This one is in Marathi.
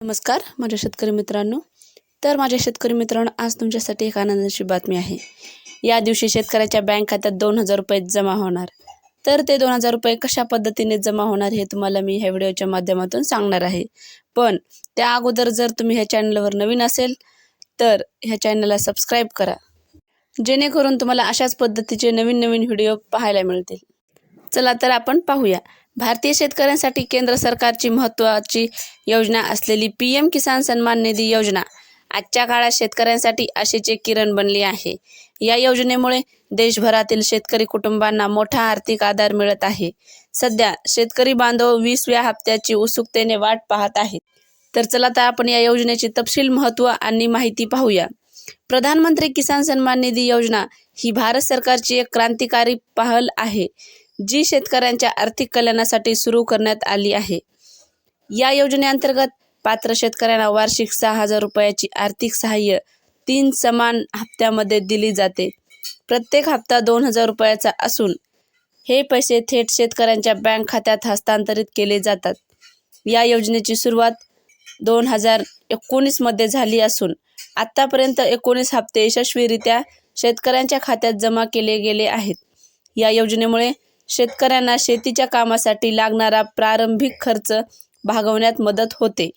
नमस्कार माझ्या शेतकरी मित्रांनो. तर माझ्या शेतकरी मित्रांनो आज तुमच्यासाठी एक आनंदाची बातमी आहे. या दिवशी शेतकऱ्याच्या बँक खात्यात दोन हजार रुपये जमा होणार. तर ते दोन हजार रुपये कशा पद्धतीने जमा होणार हे तुम्हाला मी ह्या व्हिडिओच्या माध्यमातून सांगणार आहे. पण त्या अगोदर जर तुम्ही ह्या चॅनलवर नवीन असेल तर ह्या चॅनलला सबस्क्राईब करा. जेणेकरून तुम्हाला अशाच पद्धतीचे नवीन नवीन व्हिडिओ पाहायला मिळतील. चला तर आपण पाहूया. भारतीय शेतकऱ्यांसाठी केंद्र सरकारची महत्त्वाची योजना असलेली पी एम किसान सन्मान निधी योजना आजच्या काळात शेतकऱ्यांसाठी आशेचे किरण बनली आहे. या योजनेमुळे देशभरातील शेतकरी कुटुंबांना मोठा आर्थिक आधार मिळत आहे. सध्या शेतकरी बांधव वीसव्या हप्त्याची उत्सुकतेने वाट पाहत आहेत. तर चला तर आपण या योजनेचे तपशील महत्त्व आणि माहिती पाहूया. प्रधानमंत्री किसान सन्मान निधी योजना ही भारत सरकारची एक क्रांतिकारी पहल आहे जी शेतकऱ्यांच्या आर्थिक कल्याणासाठी सुरू करण्यात आली आहे. या योजनेअंतर्गत पात्र शेतकऱ्यांना वार्षिक सहा हजार रुपयाची आर्थिक सहाय्य तीन समान हप्त्यामध्ये दिली जाते. प्रत्येक हप्ता दोन हजार रुपयाचा असून हे पैसे थेट शेतकऱ्यांच्या बँक खात्यात हस्तांतरित केले जातात. या योजनेची सुरुवात दोन हजार एकोणीसमध्ये झाली असून आत्तापर्यंत एकोणीस हप्ते यशस्वीरित्या शेतकऱ्यांच्या खात्यात जमा केले गेले आहेत. या योजनेमुळे शेतकऱ्यांना शेतीच्या कामासाठी लागणारा प्रारंभिक खर्च भागवण्यात मदत होते.